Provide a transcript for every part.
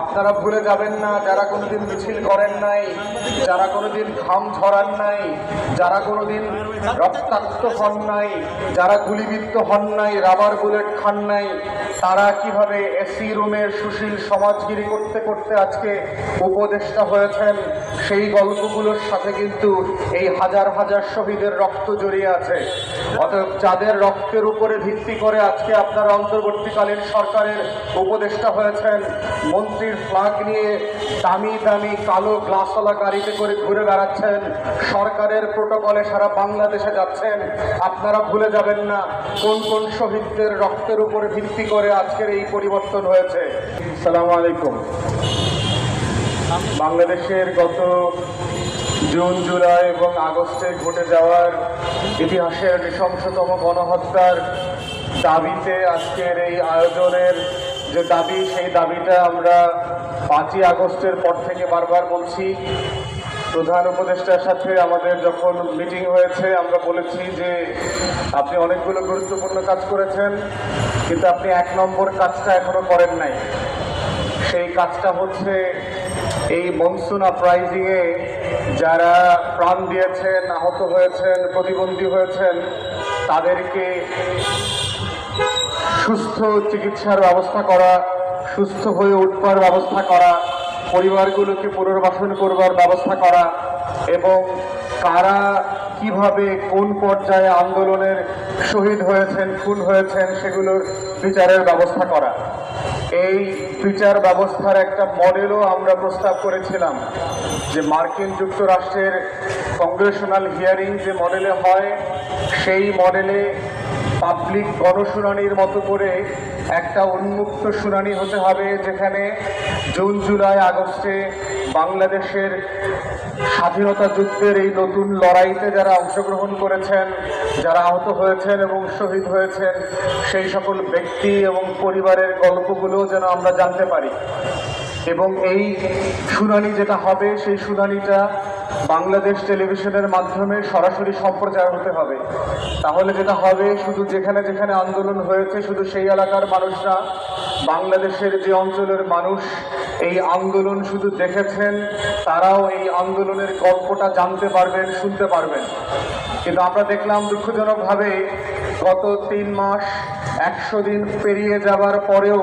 আপনারা ভুলে যাবেন না, যারা কোনোদিন মিছিল করেন নাই, যারা কোনোদিন ঘাম ঝরান নাই, যারা কোনোদিন রক্তাক্ত হন নাই, যারা গুলিবিদ্ধ হন নাই, রাবার বুলেট খান নাই তারা কীভাবে এসি রুমের সুশীল সমাজগিরি করতে করতে আজকে উপদেষ্টা হয়েছেন, সেই গল্পগুলোর সাথে কিন্তু এই হাজার হাজার শহীদের রক্ত জড়িয়ে আছে। অতএব যাদের রক্তের উপরে ভিত্তি করে আজকে আপনারা অন্তর্বর্তীকালীন সরকারের উপদেষ্টা হয়েছেন, মন্ত্রীর ফ্ল্যাগ নিয়ে দামি দামি কালো গ্লাসওয়ালা গাড়িতে করে ঘুরে বেড়াচ্ছেন, সরকারের প্রোটোকলে সারা বাংলাদেশে যাচ্ছেন, আপনারা ভুলে যাবেন না কোন কোন শহীদদের রক্তের উপরে ভিত্তি করে আজকের এই পরিবর্তন হয়েছে। সালাম আলাইকুম। বাংলাদেশের গত জুন, জুলাই এবং আগস্টে ঘটে যাওয়ার ইতিহাসের নৃশংসতম গণহত্যার দাবিতে আজকের এই আয়োজনের যে দাবি, সেই দাবিটা আমরা পাঁচই আগস্টের পর থেকে বারবার বলছি। প্রধান উপদেষ্টার সাথে আমাদের যখন মিটিং হয়েছে, আমরা বলেছি যে আপনি অনেকগুলো গুরুত্বপূর্ণ কাজ করেছেন, কিন্তু আপনি এক নম্বর কাজটা এখনও করেন নাই। সেই কাজটা হচ্ছে এই মনসুন আপরাইজিংয়ে যারা প্রাণ দিয়েছেন, আহত হয়েছেন, প্রতিবন্ধী হয়েছেন, তাদেরকে সুস্থ চিকিৎসার ব্যবস্থা করা, সুস্থ হয়ে উঠবার ব্যবস্থা করা পরিবারগুলোকে পুনর্বাসন করবার ব্যবস্থা করা এবং কারা কীভাবে কোন পর্যায়ে আন্দোলনের শহীদ হয়েছেন, খুন হয়েছেন সেগুলোর বিচারের ব্যবস্থা করা। এই বিচার ব্যবস্থার একটা মডেলও আমরা প্রস্তাব করেছিলাম যে মার্কিন যুক্তরাষ্ট্রের কংগ্রেশনাল হিয়ারিং যে মডেলে হয়, সেই মডেলে পাবলিক গণশুনানির মতো করে একটা উন্মুক্ত শুনানি হতে হবে, যেখানে জুন, জুলাই, আগস্টে বাংলাদেশের স্বাধীনতা যুদ্ধের এই নতুন লড়াইতে যারা অংশগ্রহণ করেছেন, যারা আহত হয়েছেন এবং শহীদ হয়েছেন, সেই সকল ব্যক্তি এবং পরিবারের গল্পগুলো যেন আমরা জানতে পারি। এবং এই শুনানি যেটা হবে, সেই শুনানিটা বাংলাদেশ টেলিভিশনের মাধ্যমে সরাসরি সম্প্রচার হতে হবে। তাহলে যেটা হবে, শুধু যেখানে যেখানে আন্দোলন হয়েছে, শুধু সেই এলাকার মানুষরা, বাংলাদেশের যে অঞ্চলের মানুষ, এই আন্দোলন শুধু দেখেছেন, তারাও এই আন্দোলনের গল্পটা জানতে পারবেন, শুনতে পারবেন। কিন্তু আমরা দেখলাম দুঃখজনকভাবে, গত তিন মাস একশো দিন পেরিয়ে যাবার পরেও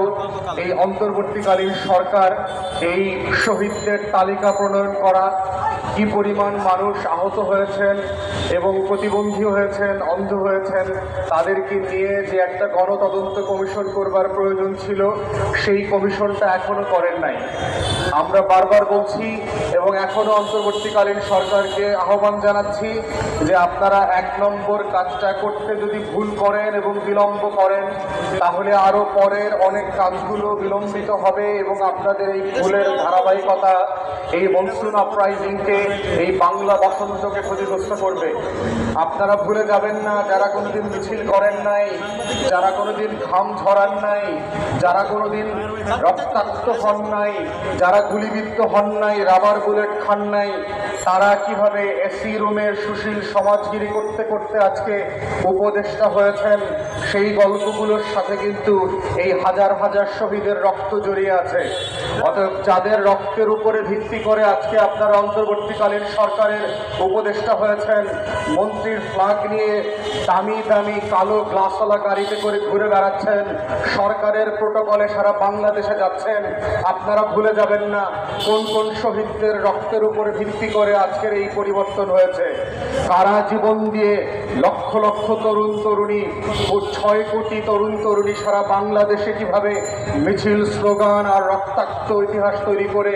এই অন্তর্বর্তীকালীন সরকার এই শহীদদের তালিকা প্রণয়ন করা কি পরিমাণ মানুষ আহত হয়েছেন এবং প্রতিবন্ধী হয়েছেন, অন্ধ হয়েছেন, তাদেরকে নিয়ে যে একটা গণতদন্ত কমিশন করবার প্রয়োজন ছিল, সেই কমিশনটা এখনও করেন নাই। আমরা বারবার বলছি এবং এখনও অন্তর্বর্তীকালীন সরকারকে আহ্বান জানাচ্ছি যে আপনারা এক নম্বর কাজটা করতে যদি ভুল করেন এবং বিলম্ব করেন, তাহলে আরও পরের অনেক কাজগুলো বিলম্বিত হবে এবং আপনাদের এই ভুলের ধারাবাহিকতা, এই মনসুন আপরাইজিংকে এই বাংলা বসন্তকে ক্ষতিগ্রস্ত করবে। আপনারা ভুলে যাবেন না, যারা কোনোদিন মিছিল করেন নাই, যারা কোনোদিন ঘাম ঝরান নাই, যারা কোনোদিন রক্তাক্ত হন নাই, যারা গুলিবিদ্ধ হন নাই, রাবার বুলেট খান নাই। তারা কীভাবে এসি রুমের সুশীল সমাজগিরি করতে করতে আজকে উপদেষ্টা হয়েছেন, সেই গল্পগুলোর সাথে কিন্তু এই হাজার হাজার শহীদের রক্ত জড়িয়ে আছে। অতএব যাদের রক্তের উপরে ভিত্তি করে আজকে আপনারা অন্তর্বর্তীকালীন সরকারের উপদেষ্টা হয়েছেন, মন্ত্রীর ফ্লাগ নিয়ে দামি দামি কালো গ্লাসওয়ালা গাড়িতে করে ঘুরে বেড়াচ্ছেন, সরকারের প্রোটোকলে সারা বাংলাদেশে যাচ্ছেন, আপনারা ভুলে যাবেন না। কোন কোন শহীদদের রক্তের উপরে ভিত্তি করে আজকের এই পরিবর্তন হয়েছে? কারা জীবন দিয়ে লক্ষ লক্ষ তরুণ তরুণী ও ছয় কোটি তরুণ তরুণী সারা বাংলাদেশে কীভাবে মিছিল, স্লোগান আর রক্তাক্ত ইতিহাস তৈরি করে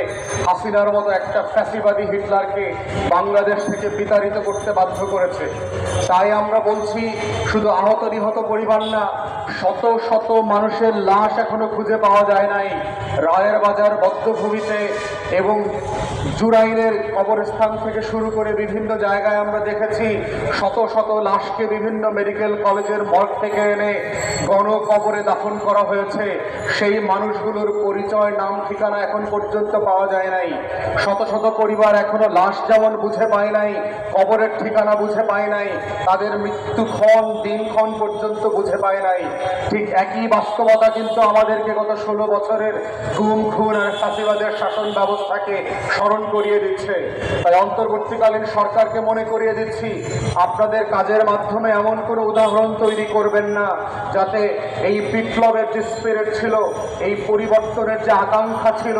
হাসিনার মতো একটা ফ্যাসিবাদী হিটলারকে বাংলাদেশ থেকে বিতাড়িত করতে বাধ্য করেছে? তাই আমরা বলছি, শুধু আহত নিহত পরিবার না শত শত মানুষের লাশ এখনও খুঁজে পাওয়া যায় নাই। রায়ের বাজার বদ্ধভূমিতে এবং জুরাইনের কবরস্থান থেকে শুরু করে বিভিন্ন জায়গায় আমরা দেখেছি, শত শত লাশকে বিভিন্ন মেডিকেল কলেজের মর্গ থেকে এনে গণকবরে দাফন করা হয়েছে। সেই মানুষগুলোর পরিচয়, নাম, ঠিকানা এখন পর্যন্ত পাওয়া যায় নাই। শত শত পরিবার এখনও লাশ যেমন বুঝে পায় নাই, কবরের ঠিকানা বুঝে পায় নাই, তাদের মৃত্যুক্ষণ, দিনক্ষণ পর্যন্ত বুঝে পায় নাই। ঠিক একই বাস্তবতা কিন্তু আমাদেরকে গত ষোলো বছরের গুম খুন আর ফাঁসিবাদের শাসন ব্যবস্থাকে স্মরণ করিয়ে দিচ্ছে। তাই অন্তর্বর্তীকালীন সরকারকে মনে করিয়ে দিচ্ছি, আপনাদের কাজের মাধ্যমে এমন কোনো উদাহরণ তৈরি করবেন না, যাতে এই বিপ্লবের যে স্পিরিট ছিল, এই পরিবর্তনের যে আকাঙ্ক্ষা ছিল,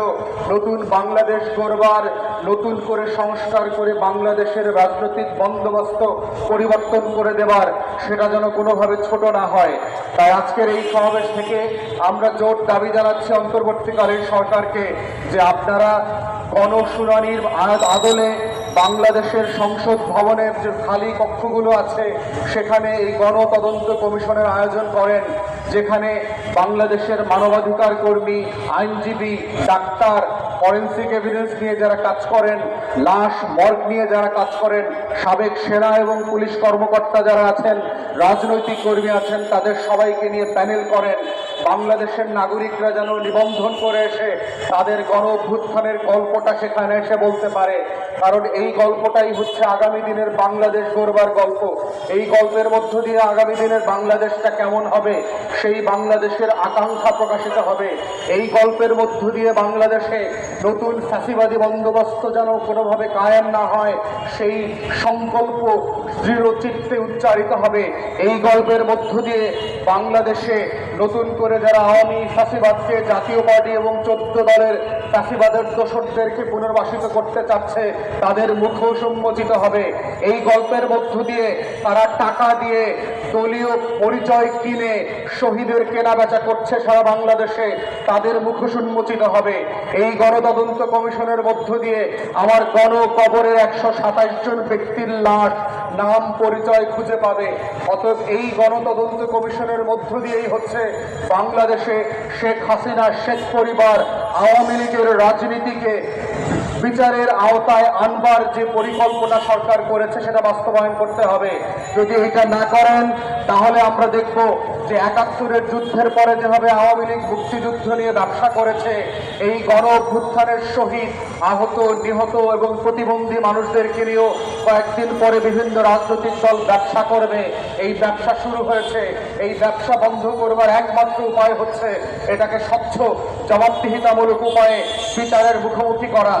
নতুন বাংলাদেশ গড়বার, নতুন করে সংস্কার করে বাংলাদেশের রাজনৈতিক বন্দোবস্ত পরিবর্তন করে দেবার, সেটা যেন কোনোভাবে ছোট না হয়। তাই আজকের এই সমাবেশ থেকে আমরা জোর দাবি জানাচ্ছি অন্তর্বর্তীকালীন সরকারকে যে আপনারা গণশুনানির আদলে বাংলাদেশের সংসদ ভবনের যে খালি কক্ষগুলো আছে, সেখানে এই গণতদন্ত কমিশনের আয়োজন করেন, যেখানে বাংলাদেশের মানবাধিকার কর্মী, আইনজীবী, ডাক্তার ফরেন্সিক এভিডেন্স নিয়ে যারা কাজ করেন, লাশ মর্গ নিয়ে যারা কাজ করেন, সাবেক সেনা এবং পুলিশ কর্মকর্তা যারা আছেন, রাজনৈতিক কর্মী আছেন, তাদের সবাইকে নিয়ে প্যানেল করেন। বাংলাদেশের নাগরিকরা যেন নিবন্ধন করে এসে তাদের গণ অভ্যুত্থানের গল্পটা সেখানে এসে বলতে পারে। কারণ এই গল্পটাই হচ্ছে আগামী দিনের বাংলাদেশ গড়বার গল্প। এই গল্পের মধ্য দিয়ে আগামী দিনের বাংলাদেশটা কেমন হবে, সেই বাংলাদেশের আকাঙ্ক্ষা প্রকাশিত হবে। এই গল্পের মধ্য দিয়ে বাংলাদেশে নতুন ফ্যাসিবাদী বন্দোবস্ত যেন কোনোভাবে কায়েম না হয়, সেই সংকল্প দৃঢ় চিত্তে উচ্চারিত হবে। এই গল্পের মধ্য দিয়ে বাংলাদেশে নতুন করে যারা আওয়ামী ফ্যাসিবাদকে জাতীয় পার্টি এবং চোদ্দ দলের ফ্যাসিবাদের দোসরদেরকে পুনর্বাসিত করতে চাচ্ছে, তাদের মুখও সম্মোচিত হবে। এই গল্পের মধ্য দিয়ে তারা টাকা দিয়ে দলীয় পরিচয় কিনে শহীদের কেনা বেচা করছে সারা বাংলাদেশে, তাদের মুখ উন্মোচিত হবে। এই গণতদন্ত কমিশনের মধ্য দিয়ে আমার গণ কবরের একশো সাতাইশ জন ব্যক্তির লাশ নাম পরিচয় খুঁজে পাবে। অতএব এই গণতদন্ত কমিশনের মধ্য দিয়েই হচ্ছে বাংলাদেশে শেখ হাসিনা, শেখ পরিবার আওয়ামী লীগের রাজনীতিকে বিচারের আওতায় আনবার যে পরিকল্পনা সরকার করেছে, সেটা বাস্তবায়ন করতে হবে। যদি এটা না করেন, তাহলে আমরা দেখব যে একাত্তরের যুদ্ধের পরে যেভাবে আওয়ামী লীগ মুক্তিযুদ্ধ নিয়ে ব্যবসা করেছে, এই গণ অভ্যুত্থানের আহত, নিহত এবং প্রতিবন্ধী মানুষদেরকে নিয়েও কয়েকদিন পরে বিভিন্ন রাজনৈতিক দল ব্যবসা করবে। এই ব্যবসা শুরু হয়েছে। এই ব্যবসা বন্ধ করবার একমাত্র উপায় হচ্ছে এটাকে স্বচ্ছ, জবাবদিহিতামূলক উপায়ে বিচারের মুখোমুখি করা।